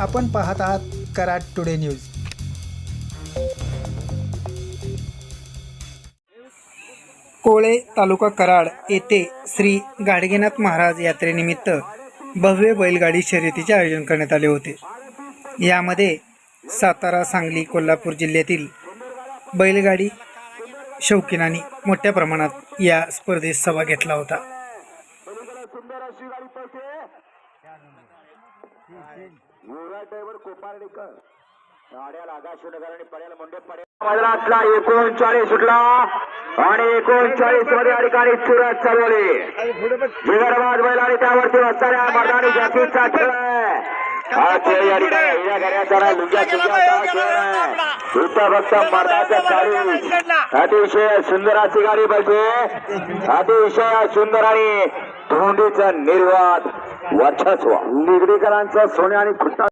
आपण पाहत आहात कराड टुडे न्यूज. कोळे तालुका कराड येथे श्री गाडगेनाथ महाराज यात्रेनिमित्त भव्य बैलगाडी शर्यतीचे आयोजन करण्यात आले होते. यामध्ये सातारा सांगली कोल्हापूर जिल्ह्यातील बैलगाडी शौकीनांनी मोठ्या प्रमाणात या स्पर्धेत सहभाग घेतला होता. मैदानातला एकोणचाळीस सुटला आणि एकोणचाळीसमध्ये या ठिकाणी चुरत चालवली विदर्भात बैल आणि त्यावरती असणाऱ्या मर्दानी जातीचा खेळ हा हा मर्दाच्या गाडी अतिशय सुंदर अशी गाडी पाहिजे. अतिशय सुंदर आणि धोंडीचं निर्वाद वर्चस्व. निगडीकरांचं सोने आणि खुट्टा